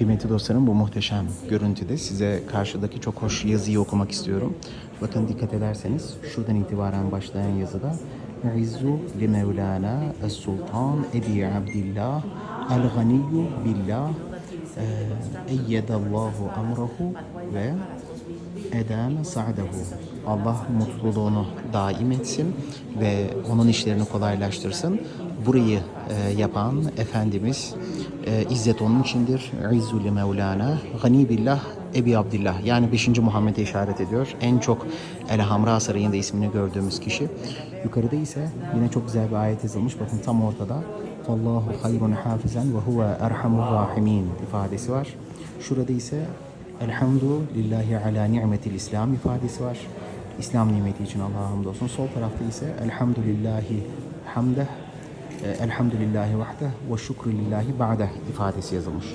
Kıymetli dostlarım bu muhteşem görüntüde size karşıdaki çok hoş yazıyı okumak istiyorum. Bakın dikkat ederseniz şuradan itibaren başlayan yazıda İzzu li Mevlana Es-Sultan Ebi Abdillah El-Ganiyyu Billah Eyyedallahu amrahu ve edame sa'dehu. Allah mutluluğunu daim etsin ve onun işlerini kolaylaştırsın. Burayı e, yapan Efendimiz e, İzzet onun içindir. İzzü li Mevlana. Gani billah Ebi Abdillah. Yani 5. Muhammed'e işaret ediyor. En çok El Hamra Sarayı'nda ismini gördüğümüz kişi. Yukarıda ise yine çok güzel bir ayet yazılmış. Bakın tam ortada. Allahu hayrun hafizen ve huve erhamur rahimin ifadesi var. Şurada ise Elhamdu lillahi ala ni'metil İslam ifadesi var. İslam nimeti için Allah'a hamdolsun. Sol tarafta ise Elhamdülillahi hamdeh, e, Elhamdülillahi vahdeh ve şükrü lillahi ba'deh ifadesi yazılmış.